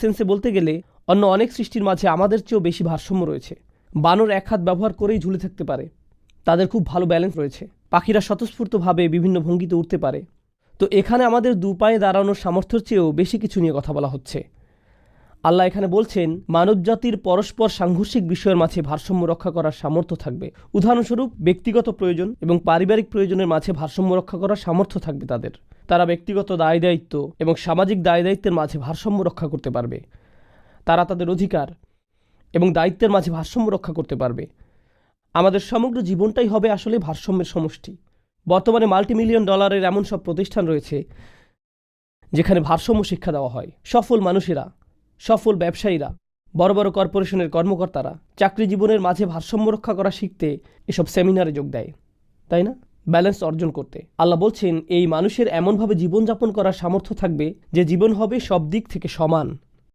সেন্সে বলতে গেলে অন্য অনেক সৃষ্টির মাঝে আমাদের চেয়েও বেশি ভারসাম্য রয়েছে। বানর এক হাত ব্যবহার করেই ঝুলে থাকতে পারে। তাদের খুব ভালো ব্যালেন্স রয়েছে। পাখিরা স্বতঃস্ফূর্তভাবে বিভিন্ন ভঙ্গিতে উঠতে পারে। তো এখানে আমাদের দু পায়ে দাঁড়ানোর সামর্থ্যের চেয়েও বেশি কিছু নিয়ে কথা বলা হচ্ছে। আল্লাহ এখানে বলছেন, মানবজাতির পরস্পর সাংঘর্ষিক বিষয়ের মাঝে ভারসাম্য রক্ষা করার সামর্থ্য থাকবে। উদাহরণস্বরূপ, ব্যক্তিগত প্রয়োজন এবং পারিবারিক প্রয়োজনের মাঝে ভারসাম্য রক্ষা করার সামর্থ্য থাকবে তাদের। তারা ব্যক্তিগত দায় দায়িত্ব এবং সামাজিক দায় দায়িত্বের মাঝে ভারসাম্য রক্ষা করতে পারবে। তারা তাদের অধিকার এবং দায়িত্বের মাঝে ভারসাম্য রক্ষা করতে পারবে। আমাদের সমগ্র জীবনটাই হবে আসলে ভারসাম্যের সমষ্টি। বর্তমানে মাল্টিমিলিয়ন ডলারের এমন সব প্রতিষ্ঠান রয়েছে, যেখানে ভারসাম্য শিক্ষা দেওয়া হয়। সফল মানুষেরা সফল ব্যবসায়ীরা, বড় বড় কর্পোরেশনের কর্মকর্তারা চাকরি জীবনের মাঝে ভারসাম্য রক্ষা করা শিখতে এসব সেমিনারে যোগ দেয়, তাই না? ব্যালেন্স অর্জন করতে। আল্লাহ বলছেন, এই মানুষের এমনভাবে জীবনযাপন করার সামর্থ্য থাকবে যে জীবন হবে সব দিক থেকে সমান।